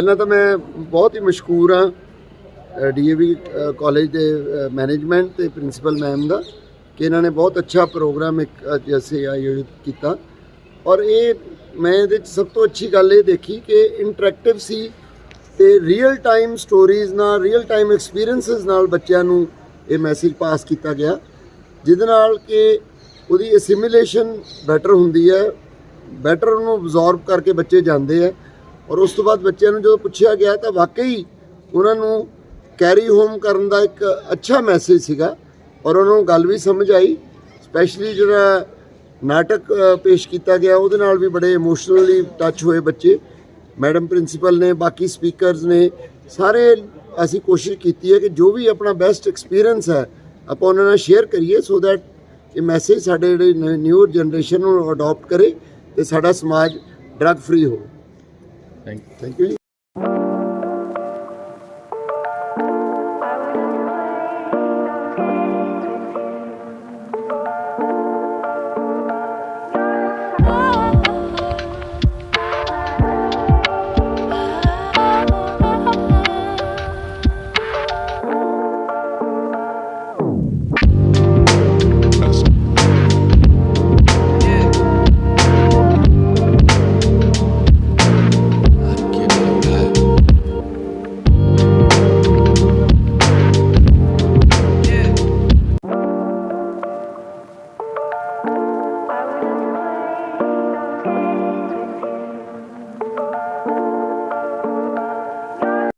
ਪਹਿਲਾਂ ਤਾਂ ਮੈਂ ਬਹੁਤ ਹੀ ਮਸ਼ਕੂਰ ਹਾਂ ਡੀਏਵੀ ਕਾਲਜ ਦੇ ਮੈਨੇਜਮੈਂਟ ਤੇ ਪ੍ਰਿੰਸੀਪਲ ਮੈਮ ਦਾ, ਕਿ ਇਹਨਾਂ ਨੇ ਬਹੁਤ ਅੱਛਾ ਪ੍ਰੋਗਰਾਮ ਇੱਕ ਅੱਜ ਅਸੀਂ ਆਯੋਜਿਤ ਕੀਤਾ। ਔਰ ਇਹ ਮੈਂ ਇਹਦੇ ਚ ਸਭ ਤੋਂ ਅੱਛੀ ਗੱਲ ਇਹ ਦੇਖੀ ਕਿ ਇੰਟਰੈਕਟਿਵ ਸੀ ਤੇ ਰੀਅਲ ਟਾਈਮ ਸਟੋਰੀਜ਼ ਨਾਲ ਰੀਅਲ ਟਾਈਮ ਐਕਸਪੀਰੀਐਂਸਸ ਨਾਲ ਬੱਚਿਆਂ ਨੂੰ ਇਹ ਮੈਸੇਜ ਪਾਸ ਕੀਤਾ ਗਿਆ, ਜਿਹਦੇ ਨਾਲ ਕਿ ਉਹਦੀ ਅਸਿਮੀਲੇਸ਼ਨ ਬੈਟਰ ਹੁੰਦੀ ਹੈ ਬੈਟਰ ਉਹਨੂੰ ਅਬਜ਼ੌਰਬ ਕਰਕੇ ਬੱਚੇ ਜਾਂਦੇ ਆ ਔਰ ਉਸ ਤੋਂ ਬਾਅਦ ਬੱਚਿਆਂ ਨੂੰ ਜਦੋਂ ਪੁੱਛਿਆ ਗਿਆ ਤਾਂ ਵਾਕਈ ਉਹਨਾਂ ਨੂੰ ਕੈਰੀ ਹੋਮ ਕਰਨ ਦਾ ਇੱਕ ਅੱਛਾ ਮੈਸੇਜ ਸੀਗਾ ਔਰ ਉਹਨਾਂ ਨੂੰ ਗੱਲ ਵੀ ਸਮਝ ਆਈ ਸਪੈਸ਼ਲੀ ਜਿਹੜਾ ਨਾਟਕ ਪੇਸ਼ ਕੀਤਾ ਗਿਆ ਉਹਦੇ ਨਾਲ ਵੀ ਬੜੇ ਇਮੋਸ਼ਨਲੀ ਟੱਚ ਹੋਏ ਬੱਚੇ। ਮੈਡਮ ਪ੍ਰਿੰਸੀਪਲ ਨੇ, ਬਾਕੀ ਸਪੀਕਰਸ ਨੇ, ਸਾਰੇ ਅਸੀਂ ਕੋਸ਼ਿਸ਼ ਕੀਤੀ ਹੈ ਕਿ ਜੋ ਵੀ ਆਪਣਾ ਬੈਸਟ ਐਕਸਪੀਰੀਅੰਸ ਹੈ, ਆਪਾਂ ਉਹਨਾਂ ਨਾਲ ਸ਼ੇਅਰ ਕਰੀਏ ਸੋ ਦੈਟ ਇਹ ਮੈਸੇਜ ਸਾਡੇ ਜਿਹੜੇ ਨਿਊ ਜਨਰੇਸ਼ਨ ਨੂੰ ਅਡਾਪਟ ਕਰੇ ਤੇ ਸਾਡਾ ਸਮਾਜ ਡਰੱਗ ਫ੍ਰੀ ਹੋਵੇ। Thank, thank you.